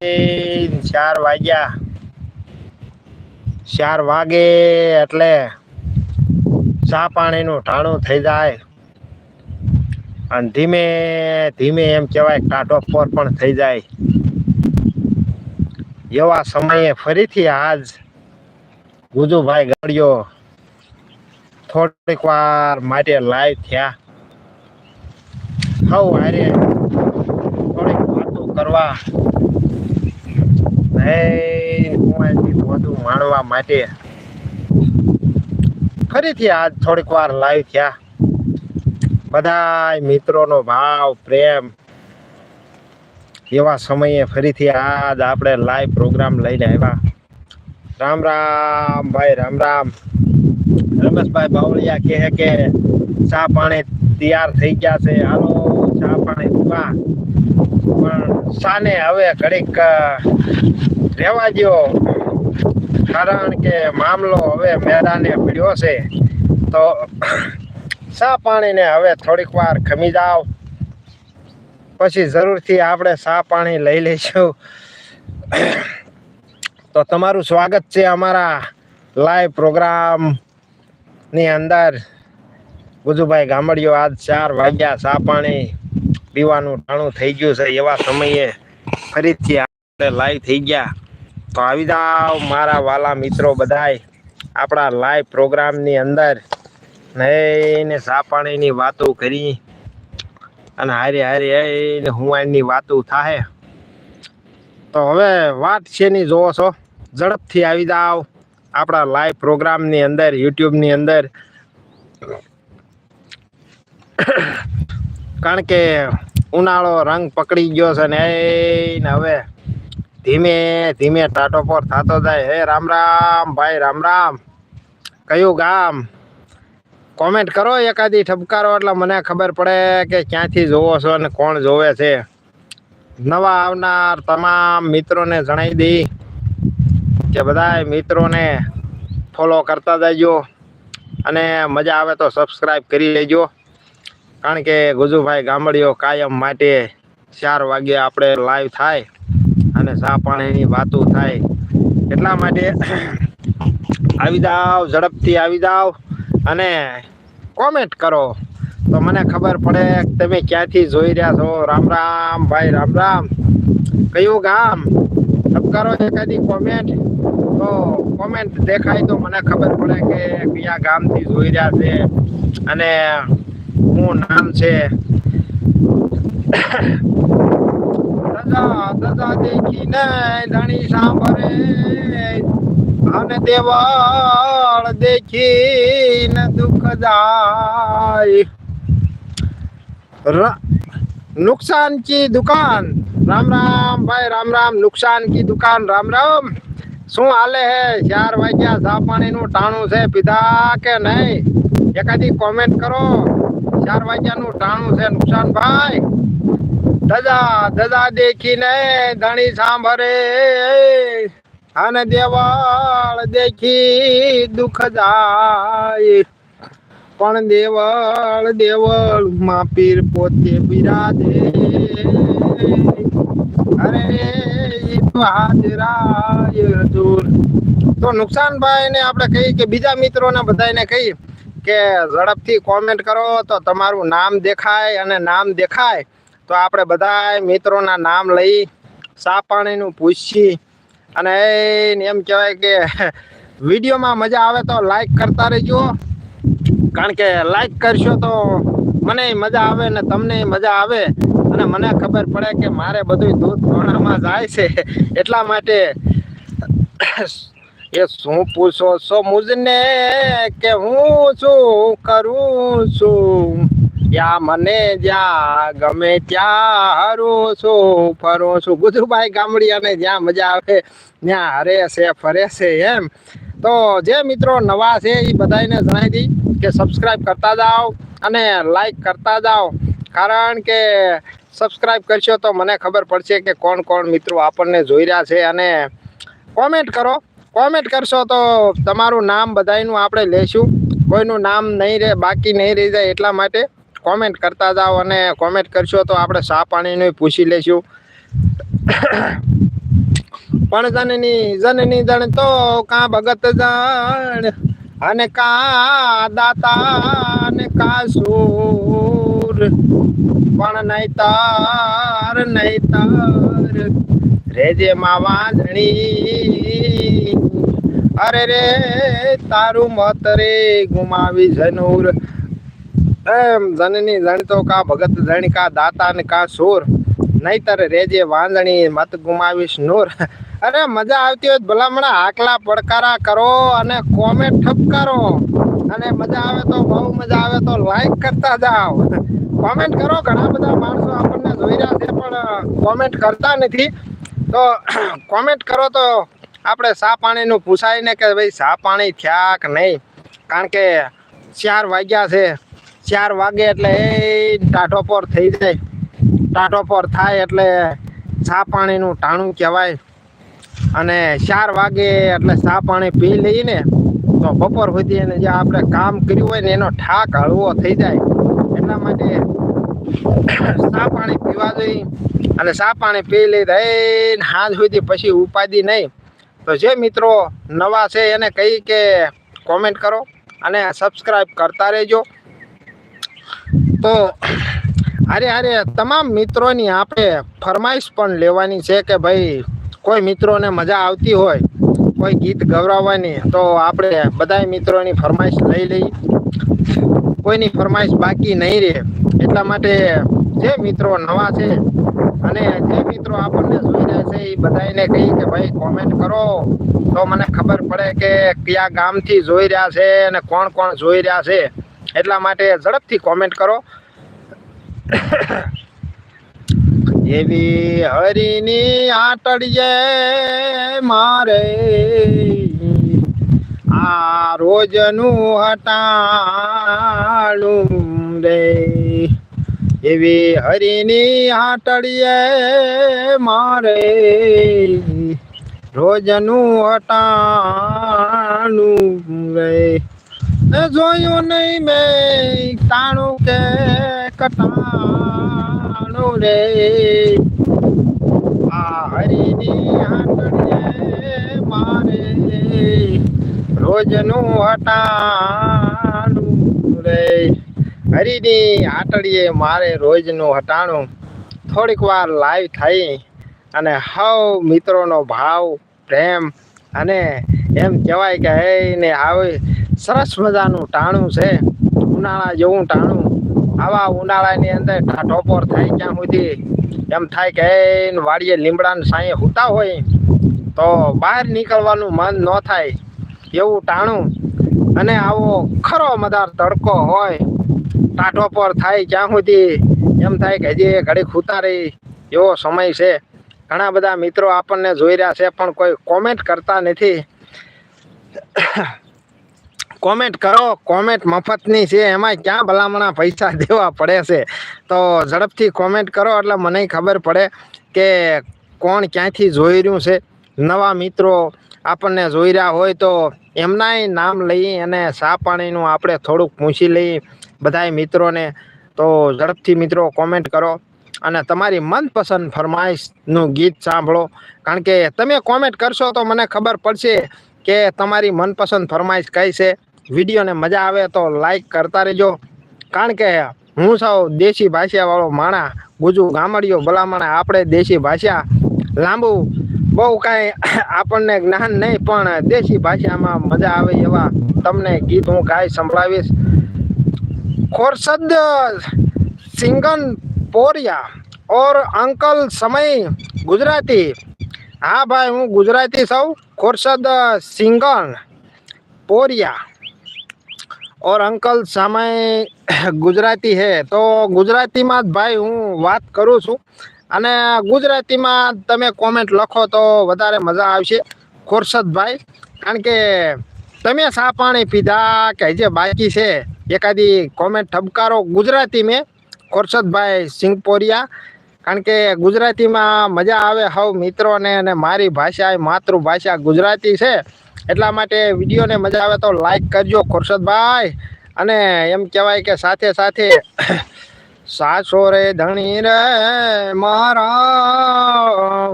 ચાર વાગ્યા. ચાર વાગે એટલે ચા પાણીનું ટાણું થઈ જાય. અને ધીમે ધીમે એમ કહેવાય ટાટો પર પણ થઈ જાય. એવા સમયે ફરીથી આજ ગુજુભાઈ ગળ્યો થોડીક વાર માટે લાઈવ થયા. હવ હારે થોડીક વાતો કરવા. કુંવારથી વધુ માણવા માટે. ફરીથી આજ થોડીક વાર લાઈવ થયા. બધા મિત્રોનો ભાવ, પ્રેમ. એવા સમયે ફરીથી આજ આપણે લાઈવ પ્રોગ્રામ લઈને આવ્યા. રામ રામ, ભાઈ, રામ રામ. રમેશભાઈ બાવળિયા કહે કે ચા પાણી તૈયાર થઈ ગયા છે. હાલો, ચા પાણી પણ સાને હવે ઘડીક રહેવા દ્યો. કારણ કે મામલો હવે મેદાને પીડ્યો છે. તો સા પાણીને હવે થોડીક વાર ખમી જાવ પછી જરૂરથી આપણે સા પાણી લઈ લઈશું. તો તમારું સ્વાગત છે અમારા લાઈવ પ્રોગ્રામની અંદર. ગુજુભાઈ ગામડિયો આજ ચાર વાગ્યા સા પાણી પીવાનું ટાણું થઈ ગયું છે. એવા સમયે ફરીથી આપણે લાઈવ થઈ ગયા. તો આવી જાઓ મારા વાલા મિત્રો બધાય. આપણા લાઈવ પ્રોગ્રામની અંદર ને સા પાણીની વાતો કરી. અને હારે હારે એને હુંવાઈની વાતો થાય તો હવે વાત છે ની જોવો છો? ઝડપથી આવી જાઓ. આપણા લાઈવ પ્રોગ્રામની અંદર યુટ્યુબની અંદર. કારણ કે ઉનાળો રંગ પકડી ગયો છે ને હવે ધીમે ધીમે ટાટો પર થતો જાય. હે, રામ રામ, ભાઈ, રામ રામ. કયું ગામ? કોમેન્ટ કરો એકાદી ઠપકારો, એટલે મને ખબર પડે કે ક્યાંથી જોવો છો અને કોણ જોવે છે. નવા આવનાર તમામ મિત્રોને જણાવી દઈ કે બધા મિત્રોને ફોલો કરતા જજો અને મજા આવે તો સબસ્ક્રાઈબ કરી લેજો. કારણ કે ગુજુભાઈ ગામડીઓ કાયમ માટે ચાર વાગે આપણે લાઈવ થાય. અને ચા પાણીની વાતો થાય. એટલા માટે આવી જાઓ ઝડપથી આવી જાઓ અને કોમેન્ટ કરો. તો મને ખબર પડે તમે ક્યાંથી જોઈ રહ્યા છો. રામ રામ, ભાઈ રામ રામ. કયું ગામ? કરો એકાદી કોમેન્ટ તો કોમેન્ટ દેખાય તો મને ખબર પડે કે કયા ગામથી જોઈ રહ્યા છે. અને શું નામ છે દાદા સદા દેખીને ધણી સાંભળે. અને દેવાળ દેખીને દુઃખ જાય. નુકસાન કી દુકાન? રામ રામ ભાઈ, રામ રામ. નુકસાન કી દુકાન? રામ રામ. શું હાલે હે? ચાર વાગ્યા સાપાણી નું ટાણું છે, પીધા કે નહીં? એકાદી કોમેન્ટ કરો. ચાર વાગ્યાનું ટાણું છે, નુકસાન ભાઈ. દાદા ધજા દેખીને ધણી સાંભળે. અને દેવાળ દેખી દુઃખ જાય. પણ દેવળ દેવળમાં પીર પોતે બિરાજે. અરે હાજરાય દૂર તો નુકસાનભાઈ ને આપણે કહીએ કે બીજા મિત્રોને બધાને કહીએ કે ઝડપથી કોમેન્ટ કરો તો તમારું નામ દેખાય અને નામ દેખાય. તો આપણે બધા મિત્રોના નામ લઈ સા પાણીનું પૂછી અને એમ કહેવાય કે વિડીયોમાં મજા આવે તો લાઈક કરતા રહેજો. કારણ કે લાઈક કરશો તો મને મજા આવે ને તમને મજા આવે. અને મને ખબર પડે કે મારે બધું દૂધ ધોણામાં જાય છે. એટલા માટે એ શું પૂછો? છો મુજને કે હું શું કરું છું? યા મને જ્યાં ગમે ત્યાં હરું છું, ફરું છું. ગુજુભાઈ ગામડિયાને જ્યાં મજા આવે, ત્યાં હરે છે, ફરે છે એમ. તો જે મિત્રો નવા છે એ બધાને જણાવી દઈ કે સબસ્ક્રાઈબ કરતા જાઓ અને લાઈક કરતા જાઓ. કારણ કે સબસ્ક્રાઈબ કરશો તો મને ખબર પડશે કે કોણ કોણ મિત્રો આપણને જોઈ રહ્યા છે અને કોમેન્ટ કરો. કોમેન્ટ કરશો તો તમારું નામ બધાયનું આપણે લેશું. કોઈનું નામ નહીં રહે, બાકી નહીં રહી જાય એટલા માટે કોમેન્ટ કરતા જાઓ અને કોમેન્ટ કરશો તો આપણે સા પાણીનું પૂછી લેશું પણ જનની જનની જણ તો કા ભગત જણ? અને કા દાતા અને કા સૂર? પણ નૈતાર નૈતાર રેજે માવા જણી. અરે રે, તારું મત રે ગુમાવી જનૂર. એમ જનની જણતો કા ભગત જણ, કા દાતા ને કા સોર. નહીતર રેજે વાંદણી મત ગુમાવીશ નૂર. અરે મજા આવતી હોય ભલામણા આકલા પડકારા કરો અને કોમેન્ટ ઠપકારો અને મજા આવે તો બહુ મજા આવે તો લાઈક કરતા જાઓ. કોમેન્ટ કરો, ઘણા બધા માણસો આપણને જોઈ રહ્યા છે, પણ કોમેન્ટ કરતા નથી. તો કોમેન્ટ કરો તો આપણે સા પાણીનું પૂછાય ને કે ભાઈ સા પાણી થયા કે નહીં? કારણ કે ચાર વાગ્યા છે. ચાર વાગે એટલે એ ટાઢો પર થઈ જાય. ટાઢો પર થાય એટલે ચા પાણીનું ટાણું કહેવાય. અને ચાર વાગે એટલે ચા પાણી પી લઈને તો બપોર સુધી એને જે આપણે કામ કર્યું હોય ને એનો ઠાક હળવો થઈ જાય. એટલા માટે ચા પાણી પીવા જોઈએ. અને ચા પાણી પી લઈ દઈ હાજ સુધી પછી ઉપાધિ નહીં. તો જે મિત્રો નવા છે એને કહી કે કોમેન્ટ કરો અને સબસ્ક્રાઈબ કરતા રહેજો. તો અરે અરે, તમામ મિત્રોની આપણે ફરમાઈશ પણ લેવાની છે કે ભાઈ, કોઈ મિત્રોને મજા આવતી હોય, કોઈ ગીત ગવરાવવાની, તો આપણે બધા મિત્રોની ફરમાઈશ લઈ લઈ કોઈની ફરમાઈશ બાકી નહીં રહે, એટલા માટે જે મિત્રો નવા છે અને જે મિત્રો આપણને જોઈ રહ્યા છે, એ બધાને કહી કે ભાઈ કોમેન્ટ કરો. તો મને ખબર પડે કે કયા ગામથી જોઈ રહ્યા છે અને કોણ કોણ જોઈ રહ્યા છે. એટલા માટે ઝડપથી કોમેન્ટ કરો. એવી હરિની આટડીએ મારે આ રોજનું હટાણું રે. એવી હરિની આટડીએ મારે રોજનું હટાણું રે. જોયું નહીં મેં, તાણું કે કટાણું રે. આ હરિની આંગળીએ મારે રોજનું હટાણું રે. હરિની આટડીએ મારે રોજનું હટાણું. થોડીક વાર લાઈવ થઈ અને હવ મિત્રોનો ભાવ, પ્રેમ અને એમ કહેવાય કે હે ને આવી સરસ મજાનું ટાણું છે. ઉનાળા જેવું ટાણું. આવા ઉનાળાની અંદર ઠાઠોપોર થાય ક્યાં સુધી? એમ થાય કે વાડીએ લીમડાને સાંયે હોતા હોય. તો બહાર નીકળવાનું મન ન થાય. એવું ટાણું. અને આવો ખરો મદાર તડકો હોય. ટાઠો પર થાય ક્યાં સુધી? એમ થાય કે હજી ઘડીક ખૂતા રહી. એવો સમય છે. ઘણા બધા મિત્રો આપણને જોઈ રહ્યા છે, પણ કોઈ કોમેન્ટ કરતા નથી. કોમેન્ટ કરો કોમેન્ટ મફતની છે એમાં ક્યાં ભલામણા પૈસા દેવા પડે છે? તો ઝડપથી કોમેન્ટ કરો, એટલે મને ખબર પડે કે કોણ ક્યાંથી જોઈ રહ્યું છે. નવા મિત્રો આપણને જોઈ રહ્યા હોય તો એમનાય નામ લઈ અને સા પાણીનું આપણે થોડુંક પૂછી લઈએ બધાય મિત્રોને. તો ઝડપથી મિત્રો કોમેન્ટ કરો અને તમારી મનપસંદ ફરમાઈશનું ગીત સાંભળો. કારણ કે તમે કોમેન્ટ કરશો તો મને ખબર પડશે કે તમારી મનપસંદ ફરમાઈશ કઈ છે. વિડીયોને મજા આવે તો લાઈક કરતા રહેજો. કારણ કે હું સૌ દેશી ભાષાવાળો માણા, ગુજુ ગામડીઓ ભલામણા, આપણે દેશી ભાષા લાંબુ. બહુ કાંઈ આપણને જ્ઞાન નહીં, પણ દેશી ભાષામાં મજા આવે એવા તમને ગીત હું ગાઈ સંભળાવીશ. ખોરસદ સિંગન પોરિયા ઓર અંકલ સમય ગુજરાતી. હા ભાઈ, હું ગુજરાતી સૌ. ખોરસદ સિંગન પોરિયા. ઓર અંકલ, સમય ગુજરાતી હે, તો ગુજરાતીમાં જ ભાઈ હું વાત કરું છું. અને ગુજરાતીમાં તમે કોમેન્ટ લખો તો વધારે મજા આવશે. ખુરશદભાઈ કારણ કે તમે સા પાણી પીધા કે જે બાકી છે, એકાદી કોમેન્ટ ઠબકારો ગુજરાતી મેં ખુરશદભાઈ સિંગપોરિયા, કારણ કે ગુજરાતીમાં મજા આવે. હવ મિત્રોને અને મારી ભાષા એ માતૃભાષા ગુજરાતી છે. એટલા માટે વિડીયોને મજા આવે તો લાઈક કરજો ખુરશદભાઈ. અને એમ કહેવાય કે સાથે સાથે સાસો રે ધણી રે મારા.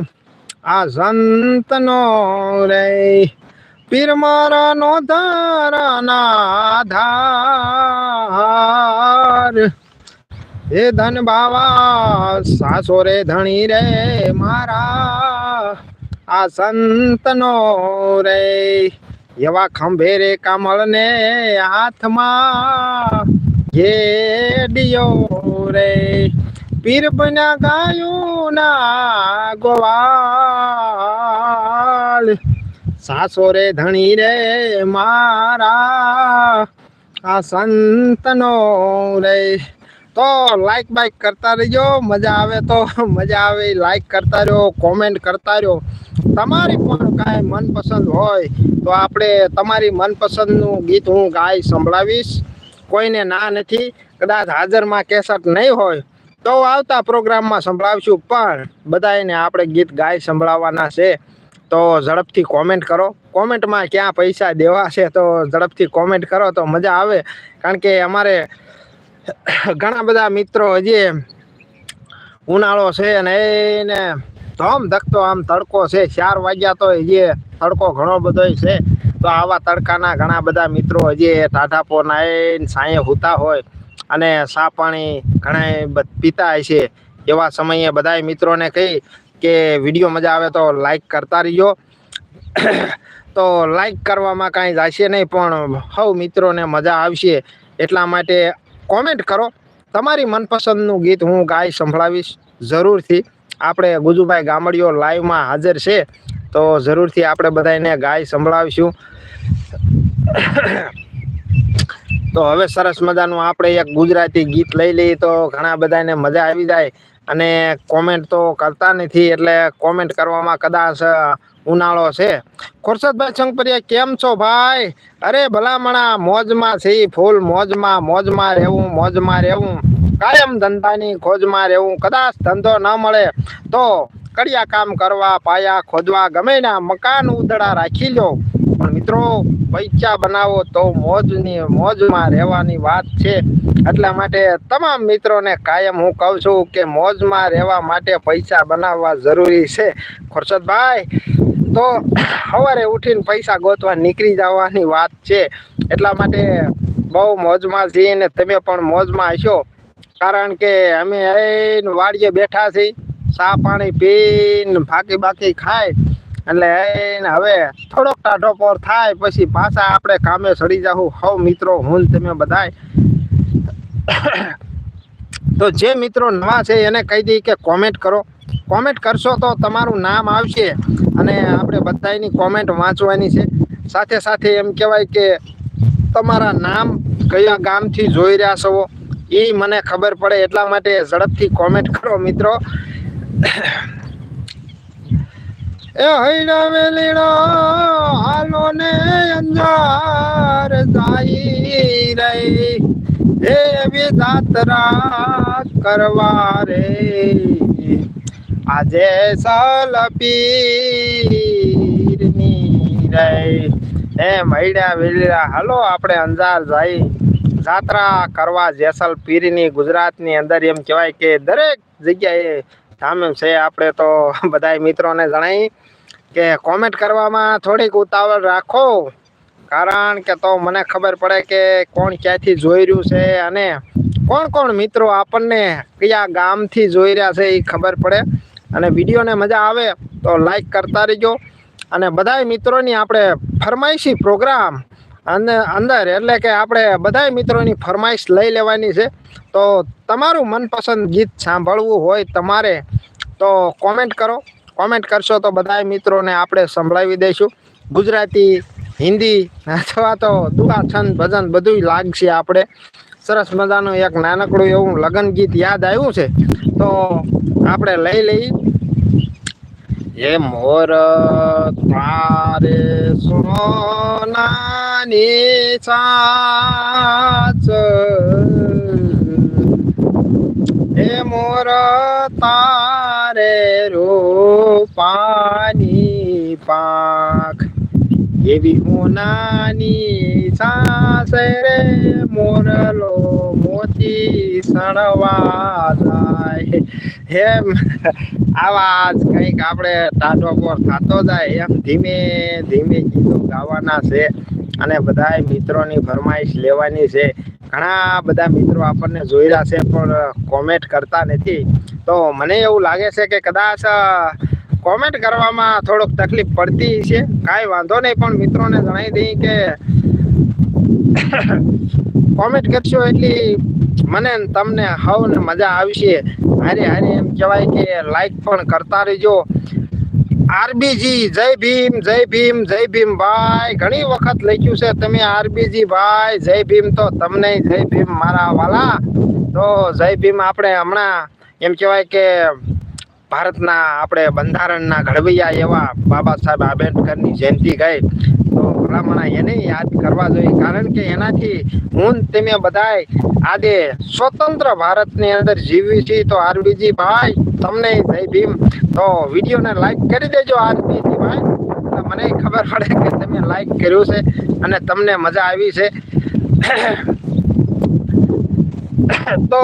આ સંતનો રે પીર મારા નો ધારાના ધાર હે ધન બાવા, સાસો રે ધણી રે મારા. આ સંતનો રે. એવા ખંભે રે કમળ ને હાથમાં ઘેડિયો રે. પીર બન્યા ગાયું ના ગોવાળ સાસો રે ધણી રે મારા. આ સંતનો રે. તો લાઈક બાઈક કરતા રહેજો. મજા આવે તો મજા આવે. લાઈક કરતા રહ્યો કોમેન્ટ કરતા રહ્યો. તમારી પણ કાંઈ મનપસંદ હોય તો આપણે તમારી મનપસંદનું ગીત હું ગાઈ સંભળાવીશ. કોઈને ના નથી, કદાચ હાજરમાં કેસટ નહીં હોય તો આવતા પ્રોગ્રામમાં સંભળાવશું, પણ બધાને આપણે ગીત ગાઈ સંભળાવવાના છે. તો ઝડપથી કોમેન્ટ કરો. કોમેન્ટમાં ક્યાં પૈસા દેવા છે તો ઝડપથી કોમેન્ટ કરો તો મજા આવે. કારણ કે અમારે ઘણા બધા મિત્રો હજી ઉનાળો છે અને એને ધોમ ધકતો આમ તડકો છે. ચાર વાગ્યા તો હજી તડકો ઘણો બધો છે. તો આવા તડકાના ઘણા બધા મિત્રો હજી ટાઢાપો નાઈને સાંયે હોતા હોય અને સા પાણી ઘણા પીતા હોય છે એવા સમયે બધા મિત્રોને કહી કે વીડિયો મજા આવે તો લાઈક કરતા રહીજો. તો લાઈક કરવામાં કાંઈ જશે નહીં પણ હવ મિત્રોને મજા આવશે. એટલા માટે કોમેન્ટ કરો. તમારી મનપસંદનું ગીત હું ગાય સંભળાવીશ. જરૂરથી. આપણે ગુજુભાઈ ગામડીઓ લાઈવમાં હાજર છે, તો જરૂરથી આપણે બધાને ગાય સંભળાવીશું. તો હવે સરસ મજાનું આપણે એક ગુજરાતી ગીત લઈ લઈએ તો ઘણા બધાને મજા આવી જાય અને કોમેન્ટ તો કરતા નથી એટલે કોમેન્ટ કરવામાં કદાચ ઉનાળો છે. ખુરશદભાઈ શંકરિયા કેમ છો ભાઈ? અરે ભલામણા, મોજમાં છે ફૂલ, મોજમાં મોજમાં રહેવું મોજમાં રહેવું. કાયમ ધંધાની ખોજમાં રહેવું કદાચ ધંધો ન મળે તો કડિયા કામ કરવા પાયા ખોદવા ગમે ના મકાન ઉદડા રાખી લો પણ મિત્રો પૈસા બનાવો તો મોજની, મોજમાં રહેવાની વાત છે. એટલા માટે તમામ મિત્રોને કાયમ હું કહું છું કે મોજમાં રહેવા માટે પૈસા બનાવવા જરૂરી છે. ખુરશદભાઈ, તો સવારે ઉઠીને પૈસા ગોતવા નીકળી જવાની વાત છે. એટલા માટે બહુ મોજમાં જઈને તમે પણ મોજમાં હશો. કારણ કે અમે આઈને વાડીએ બેઠા છીએ, ચા પાણી પીને ફાકી બાકી ખાય. એટલે આઈને હવે થોડોક ટાઢો પોર થાય, પછી પાછા આપણે કામે ચડી જાઉં હવ મિત્રો, હું તમે બધાય. તો જે મિત્રો નવા છે, એને કહી દઈ કે કોમેન્ટ કરો. કોમેન્ટ કરશો તો તમારું નામ આવશે અને આપણે બધાની કોમેન્ટ વાંચવાની છે. સાથે સાથે એમ કહેવાય કે તમારા નામ કયા ગામથી જોઈ રહ્યા છો? એ મને ખબર પડે એટલા માટે ઝડપથી કોમેન્ટ કરો, મિત્રો. એ હૈડા વેલીડા હાલો ને અંજાર જાય રહી એ એવી જાત્રા કરવા રે. આજે સલપીરની રે. એ મૈડા વેલીડા હાલો આપણે અંજાર જાય. જાત્રા કરવા જેસલ પીરની ગુજરાતની અંદર એમ કહેવાય કે દરેક જગ્યાએ સામે છે. આપણે તો બધા મિત્રોને જણાવી કે કોમેન્ટ કરવામાં થોડીક ઉતાવળ રાખો. કારણ કે તો મને ખબર પડે કે કોણ ક્યાંથી જોઈ રહ્યું છે અને કોણ કોણ મિત્રો આપણને કયા ગામથી જોઈ રહ્યા છે એ ખબર પડે. અને વિડીયોને મજા આવે તો લાઈક કરતા રહેજો. અને બધા મિત્રોની આપણે ફરમાઈશી પ્રોગ્રામ અને અંદર એટલે કે આપણે બધા મિત્રોની ફરમાઈશ લઈ લેવાની છે. તો તમારું મનપસંદ ગીત સાંભળવું હોય તમારે તો કોમેન્ટ કરો. કોમેન્ટ કરશો તો બધા મિત્રોને આપણે સંભળાવી દઈશું. ગુજરાતી, હિન્દી અથવા તો દુઆ, છંદ, ભજન બધું લાગશે આપણે. સરસ મજાનું એક નાનકડું એવું લગ્ન ગીત યાદ આવ્યું છે. તો આપણે લઈ લઈ એ મોર તારે સોનાની સાચ. એ મોર તારે રૂપાની પાંખ. એવી હું નાની સાસરે મોરલો મોતી સણવા જાય. એમ આવા જ કંઈક આપણે ટાટો પર થતો જાય. એમ ધીમે ધીમે ગીતો ગાવાના છે અને બધા મિત્રોની ફરમાઈશ લેવાની છે. ઘણા બધા મિત્રો આપણને જોઈ રહ્યા છે, પણ કોમેન્ટ કરતા નથી. તો મને એવું લાગે છે કે કદાચ કોમેન્ટ કરવામાં થોડોક તકલીફ પડતી છે. કાંઈ વાંધો નહીં, પણ મિત્રોને જણાવી દઈ કે કોમેન્ટ કરશો એટલી મને તમને હવને મજા આવશે. હારે હારે એમ કહેવાય કે લાઈક પણ કરતા રહેજો. આરબીજી જય ભીમ જય ભીમ જય ભીમ ભાઈ. ઘણી વખત લખ્યું છે તમે આરબીજી ભાઈ, જય ભીમ તો તમને જય ભીમ મારા વાલા. તો જય ભીમ આપણે હમણાં એમ કહેવાય કે ભારતના આપણે બંધારણના ઘડવૈયા એવા બાબા સાહેબ આંબેડકરની જયંતિ ગઈ. તો ભલામણા એને યાદ કરવા જોઈએ. કારણ કે એનાથી હું તમે બધાય આજે સ્વતંત્ર ભારતની અંદર જીવી છીએ. તો આરબીજી ભાઈ, તમને જય ભીમ. તો વિડીયોને લાઈક કરી દેજો આરબીજી ભાઈ. મને ખબર પડે કે તમે લાઈક કર્યું છે અને તમને મજા આવી છે. તો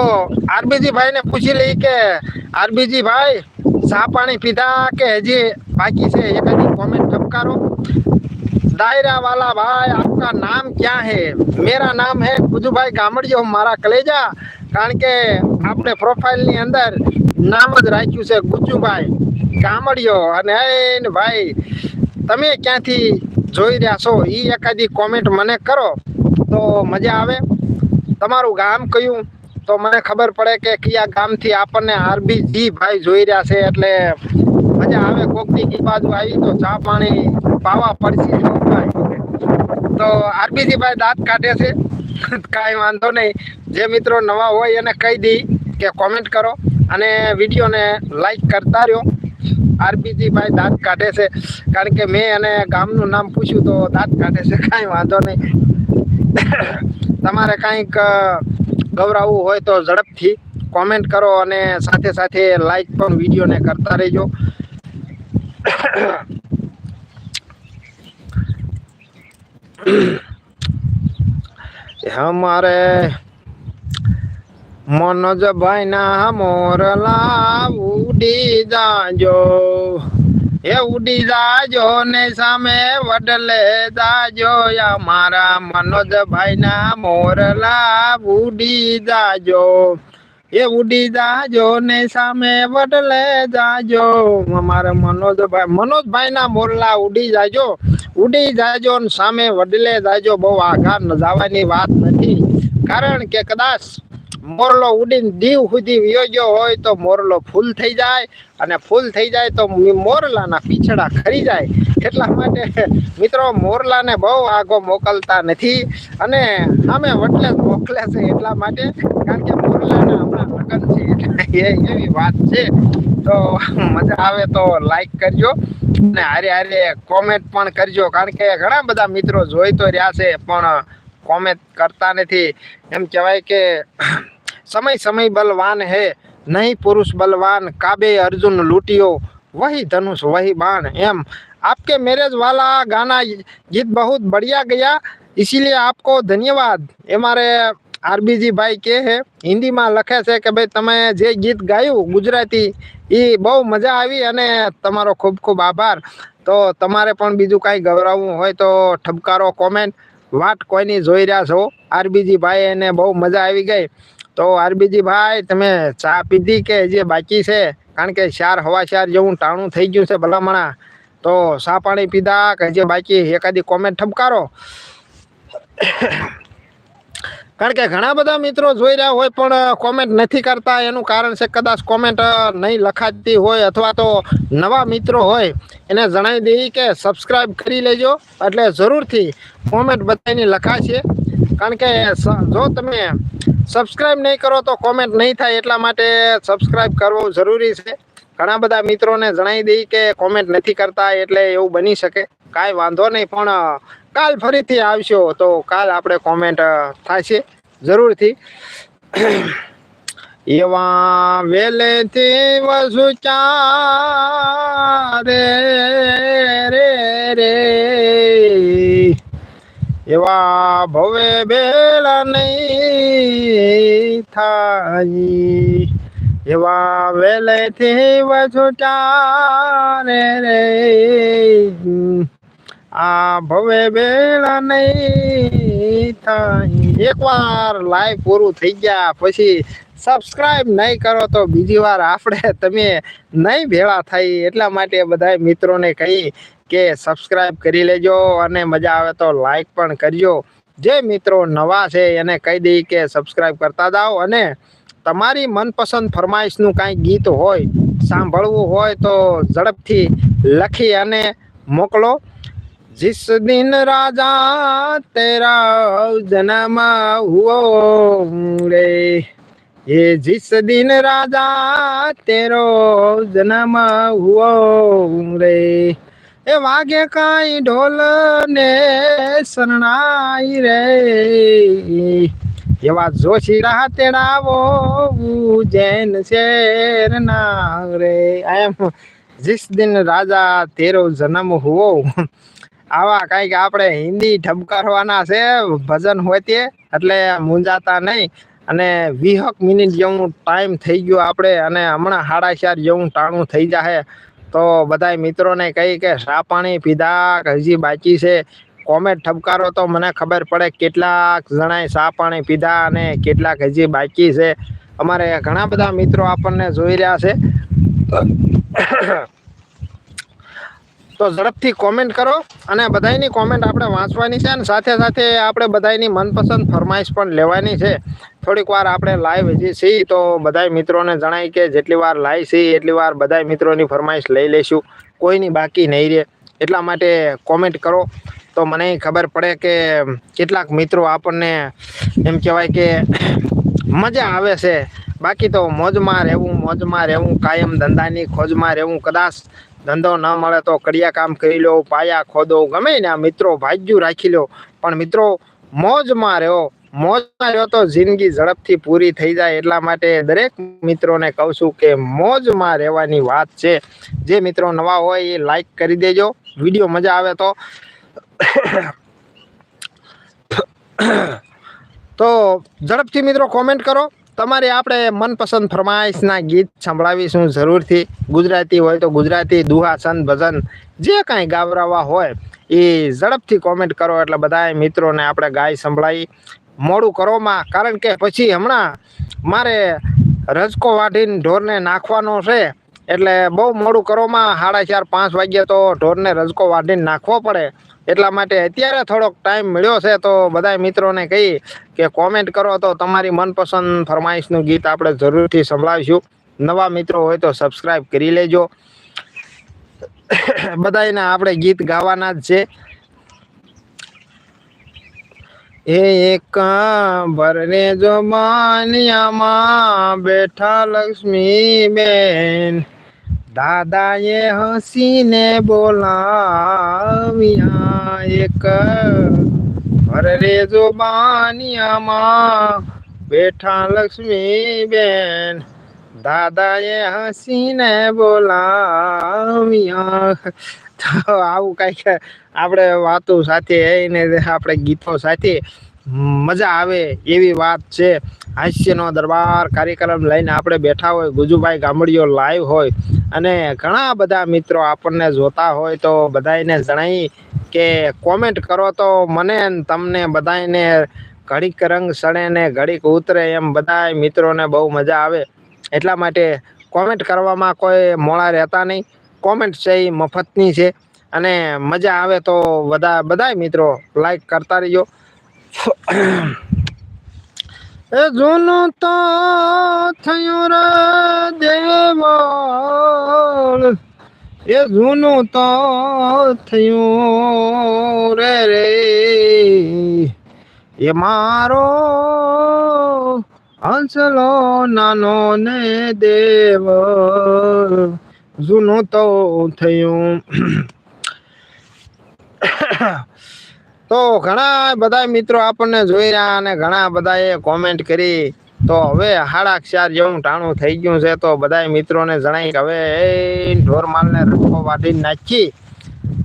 આરબીજી ભાઈને પૂછી લઈ કે, આરબીજી ભાઈ ચા પાણી પીધા કે હજી બાકી છે એક હજી કોમેન્ટ ચમકારો દાયરા વાલા ભાઈ આપકા નામ ક્યાં હે? મેરા નામ હે ગુજુભાઈ ગામડિયો, મારા કલેજા. કારણ કે આપણે પ્રોફાઇલની અંદર નામ જ રાખ્યું છે ગુજુભાઈ ગામડિયો. અને ભાઈ, તમે ક્યાંથી જોઈ રહ્યા છો? એ એકાદી કોમેન્ટ મને કરો. તો મજા આવે. તમારું ગામ કયું? તો મને ખબર પડે કે કયા ગામથી આપણને આરબીજી ભાઈ જોઈ રહ્યા છે એટલે મજા આવે કોકની કી બાજુ આવી તો ચા પાણી પાવા પડશે તો આરબીજી ભાઈ દાંત કાઢે છે. કાંઈ વાંધો નહીં. જે મિત્રો નવા હોય એને કહી દી કે કોમેન્ટ કરો અને વિડીયોને લાઈક કરતા રહ્યો. આરબીજી ભાઈ દાંત કાઢે છે. કારણ કે મેં એને ગામનું નામ પૂછ્યું તો દાંત કાઢે છે. કાંઈ વાંધો નહીં. તમારે કાંઈક ગૌરાવવું હોય તો ઝડપથી કોમેન્ટ કરો અને સાથે સાથે લાઈક પણ વિડીયોને કરતા રહેજો. હમારે મનોજભાઈ ના મોરલા ઉડી જાજો. એ ઉડી જાજો ને સામે વડલે જાજો. અમારા મનોજભાઈ ના મોરલા ઉડી જાજો. એ ઉડી જાજો ને સામે વડલે જાજો. અમારા મનોજભાઈ મનોજભાઈ ના મોરલા ઉડી જાજો. ઉડી જાજો ને સામે વડલે જાજો. બહુ આઘાત જવાની વાત નથી. કારણ કે કદાચ મોરલો ઉડીને દીવ સુધી વિયો હોય તો મોરલો ફૂલ થઈ જાય. અને ફૂલ થઈ જાય તો મોરલાના પીછડા ખરી જાય. એટલા માટે મિત્રો, મોરલાને બહુ આગો મોકલતા નથી અને અમે વટલે મોકલે છે એટલા માટે, કારણ કે મોરલાના હમણાં લગ્ન છે એ એવી વાત છે. તો મજા આવે તો લાઈક કરજો અને હારે હારે કોમેન્ટ પણ કરજો, કારણ કે ઘણા બધા મિત્રો જોઈ તો રહ્યા છે, પણ કોમેન્ટ કરતા નથી. એમ કહેવાય કે સમય સમય બલવાન હે. નહીં પુરુષ બલવાન, કાબે અર્જુન લૂંટ્યો, વહી ધનુષ, વહી બાણ. એમ આપકે मैरिज वाला गाना गीत बहुत बढ़िया गया इसीलिए आपको ધન્યવાદ. એ મારે આરબીજી ભાઈ કહે છે હિન્દીમાં લખે છે કે ભાઈ તમે જે ગીત ગાયું ગુજરાતી એ બહુ મજા આવી અને તમારો ખૂબ ખૂબ આભાર. તો તમારે પણ બીજું કાંઈ ગૌરવવું હોય તો ઠબકારો કોમેન્ટ વાટ કોઈની જોઈ રહ્યા છો? આરબીજી ભાઈ એને બહુ મજા આવી ગઈ. તો આરબીજી ભાઈ, તમે ચા પીધી કે જે બાકી છે? કારણ કે ચાર હવા ચાર જેવું ટાણું થઈ ગયું છે ભલામણા. તો ચા પાણી પીધા કે જે બાકી, એકાદી કોમેન્ટ ઠપકારો. કારણ કે ઘણા બધા મિત્રો જોઈ રહ્યા હોય પણ કોમેન્ટ નથી કરતા. એનું કારણ છે કદાચ કોમેન્ટ નહીં લખાતી હોય અથવા તો નવા મિત્રો હોય, એને જણાવી દઈએ કે સબસ્ક્રાઈબ કરી લેજો. એટલે જરૂરથી કોમેન્ટ બધાની લખાશે. કારણ કે જો તમે સબસ્ક્રાઈબ નહીં કરો તો કોમેન્ટ નહીં થાય એટલા માટે સબસ્ક્રાઈબ કરવું જરૂરી છે. ઘણા બધા મિત્રોને જણાવી દઈ કે કોમેન્ટ નથી કરતા એટલે એવું બની શકે. કાંઈ વાંધો નહીં, પણ કાલ ફરીથી આવશો તો કાલ આપણે કોમેન્ટ થશે જરૂરથી. એવા વેલેથી વસુ ચારે રે રે. આ ભવે બેલા નહીં થાય એવા વેલેથી વછોટા રે? આ ભવે બેલા નહીં થાય એકવાર લાઈવ પૂરું થઈ ગયા પછી સબસ્ક્રાઇબ નહીં કરો તો બીજી વાર આપણે તમે નહીં ભેળા થઈ એટલા માટે બધા મિત્રોને કહી કે સબસ્ક્રાઇબ કરી લેજો અને મજા આવે તો લાઈક પણ કરજો જે મિત્રો નવા છે એને કહી દઈ કે સબસ્ક્રાઇબ કરતા જાઓ અને તમારી મનપસંદ ફરમાઈશનું કાંઈ ગીત હોય સાંભળવું હોય તો ઝડપથી લખી અને મોકલો जिस दिन राजा तेरा जन्म हुआ रे ये जिस दिन राजा तेरो जन्म हुआ રે એ વાગે કાંઈ ઢોલ ને શરણાઈ રે. એવા જોશી રાહ તેડાવો જૈન શેર ના રે એમ, જીસ દિન રાજા તેરો જન્મ હુઓ આવા કંઈક આપણે હિન્દી ઠબકારવાના છે, ભજન હોય તે, એટલે મૂંઝાતા નહીં. અને વીહક મિનિટ જેવું ટાઈમ થઈ ગયો આપણે, અને હમણાં સાડા ચાર જેવું ટાણું થઈ જાય તો બધા મિત્રોને કહી કે, શા પાણી પીધા? હજી બાકી છે. કોમેન્ટ ઠપકારો તો મને ખબર પડે કેટલાક જણાએ શા પાણી પીધા અને કેટલાક હજી બાકી છે. અમારે ઘણા બધા મિત્રો આપણને જોઈ રહ્યા છે. તો ઝડપથી કોમેન્ટ કરો અને બધાની કોમેન્ટ આપણે વાંચવાની છે અને સાથે સાથે આપણે બધાની મનપસંદ ફરમાઈશ પણ લેવાની છે. થોડીક વાર આપણે લાઈવ હજી છીએ તો બધા મિત્રોને જણાય કે જેટલી વાર લાઈવ છીએ એટલી વાર બધા મિત્રોની ફરમાઈશ લઈ લઈશું. કોઈની બાકી નહીં રહે. એટલા માટે કોમેન્ટ કરો. તો મને ખબર પડે કે કેટલાક મિત્રો આપણને એમ કહેવાય કે મજા આવે છે. બાકી તો મોજમાં રહેવું મોજમાં રહેવું, કાયમ ધંધાની ખોજમાં રહેવું કદાચ ધંધો ન મળે તો કડિયા કામ કરી લો, પાયા ખોદો, ગમે ને આ મિત્રો ભાગ્યું રાખી લો. પણ મિત્રો, મોજમાં રહ્યો. મોજમાં રહ્યો તો જિંદગી ઝડપથી પૂરી થઈ જાય એટલા માટે દરેક મિત્રોને કહું છું કે મોજમાં રહેવાની વાત છે. જે મિત્રો નવા હોય એ લાઈક કરી દેજો. વીડિયો મજા આવે તો. તો ઝડપથી મિત્રો કોમેન્ટ કરો. તમારે આપણે મનપસંદ ફરમાઈશના ગીત સંભળાવીશું જરૂરથી. ગુજરાતી હોય તો ગુજરાતી, દુહા છંદ ભજન, જે કાંઈ ગાવરાવા હોય, એ ઝડપથી કોમેન્ટ કરો એટલે બધા મિત્રોને આપણે ગાય સંભળાવી મોડું કરોમાં. કારણ કે પછી હમણાં મારે રજકો વાઢીને ઢોરને નાખવાનો છે, એટલે બહુ મોડું કરોમાં. સાડા ચાર, પાંચ વાગ્યે તો ઢોરને રજકો વાઢીને નાખવો પડે. એટલા માટે અત્યારે થોડોક ટાઈમ મળ્યો છે, તો બધા મિત્રોને કહી કે કોમેન્ટ કરો તો તમારી મનપસંદ ફરમાઈશનું ગીત આપણે જરૂરથી સંભળાવીશું. નવા મિત્રો હોય તો સબસ્ક્રાઈબ કરી લેજો. બધાને આપણે ગીત ગાવાના જ છે. એક ભરને જો માનિયામાં બેઠા લક્ષ્મી બેન દાદાએ હસીને બોલાવ્યા એક. હરે જો બાનિયામાં બેઠા લક્ષ્મી બેન દાદાએ હસીને બોલાવ્યા. તો આવું કંઈક આપણે વાતો સાથે ને આપણે ગીતો સાથે મજા આવે એવી વાત છે. હાસ્યનો દરબાર કાર્યક્રમ લઈને આપણે બેઠા હોય, ગુજુભાઈ ગામડીઓ લાઈવ હોય અને ઘણા બધા મિત્રો આપણને જોતા હોય તો બધાને જણાવી કે કોમેન્ટ કરો તો મને તમને બધાને ઘડીક રંગ સડે ને ઘડીક ઉતરે એમ બધા મિત્રોને બહુ મજા આવે. એટલા માટે કોમેન્ટ કરવામાં કોઈ મોડા રહેતા નહીં. કોમેન્ટ છે એ મફતની છે અને મજા આવે તો બધા બધા મિત્રો લાઈક કરતા રહીજો. એ જૂનું તો થયું રે દેવાળ. એ જૂનું તો થયું રે રે. એ મારો હંસલો નાનો ને દેવ જૂનું તો થયું. તો ઘણા બધા મિત્રો આપણને જોઈ રહ્યા અને ઘણા બધાએ કોમેન્ટ કરી. તો હવે હાડા ક્ષાર જેવું ટાણું થઈ ગયું છે, તો બધા મિત્રોને જણાય કે હવે એ ઢોરમાલને માલને રખો વાઢી નાખી.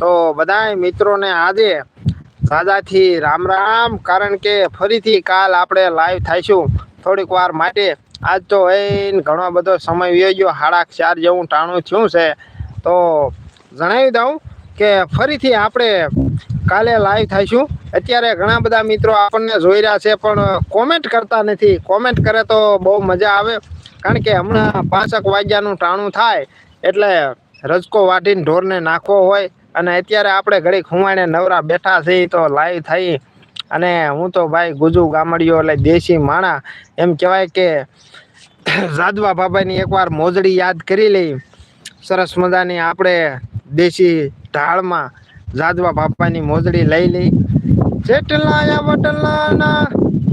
તો બધા મિત્રોને આજે સાજાથી રામ રામ, કારણ કે ફરીથી કાલ આપણે લાઈવ થઈશું થોડીક વાર માટે. આજ તો એ ઘણો બધો સમય વ્યો ગયો હાડા ક્ષાર જેવું ટાણું થયું છે. તો જણાવી દઉં કે ફરીથી આપણે કાલે લાઈવ થઈશું. અત્યારે ઘણા બધા મિત્રો આપણને જોઈ રહ્યા છે, પણ કોમેન્ટ કરતા નથી. કોમેન્ટ કરે તો બહુ મજા આવે. કારણ કે હમણાં પાંચક વાગ્યાનું ટાણું થાય, એટલે રજકો વાટીને ઢોરને નાખવો હોય. અને અત્યારે આપણે ઘડી ખુમાણે નવરા બેઠા છીએ તો લાઈવ થઈ. અને હું તો ભાઈ ગુજુ ગામડિયો, એટલે દેશી માણા. એમ કહેવાય કે જાદવા બાબાની એકવાર મોજડી યાદ કરી લઈ. સરસ મજાની આપણે દેશી ઢાળમાં જાદવા બાપાની મોજડી લઈ લઈ. જેટલાયા વડલાના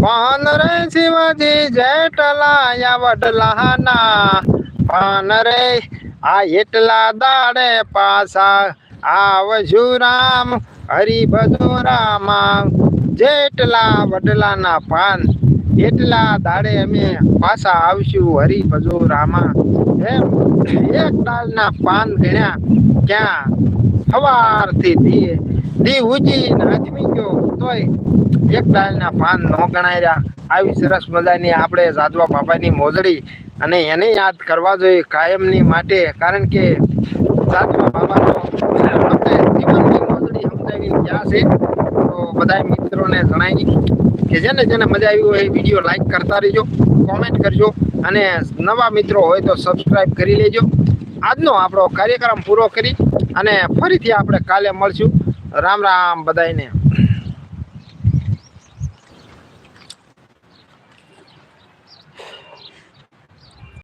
પાન રે શિવાજી જેટલાયા વડલાના પાન રે. આ એટલા દાડે પાછા આવજુ રામ હરી રામા જેટલા વડલાના પાન એટલા દાડે અમે પાછા આવશું હરી રામા એમ એક ડાળના પાન ગણ્યા ક્યાં? સવારથી દી દી ઉજી ને આથમી ગયો. તોય એક ડાળના પાન નો ગણાય આવી સરસ મજાની આપણે જાદવા બાપાની મોજડી અને એને યાદ કરવા જોઈએ કાયમની માટે. કારણ કે સાધવા બાબાનો આપણે જીવનની મોજડી સમજાવીને ગયા છે. તો બધા મિત્રોને જણાવી કે જેને જેને મજા આવી હોય એ વીડિયો લાઈક કરતા રહેજો કોમેન્ટ કરજો અને નવા મિત્રો હોય તો સબસ્ક્રાઈબ કરી લેજો. આજનો આપણો કાર્યક્રમ પૂરો કરી અને ફરીથી આપણે કાલે મળશું. રામ રામ બધાને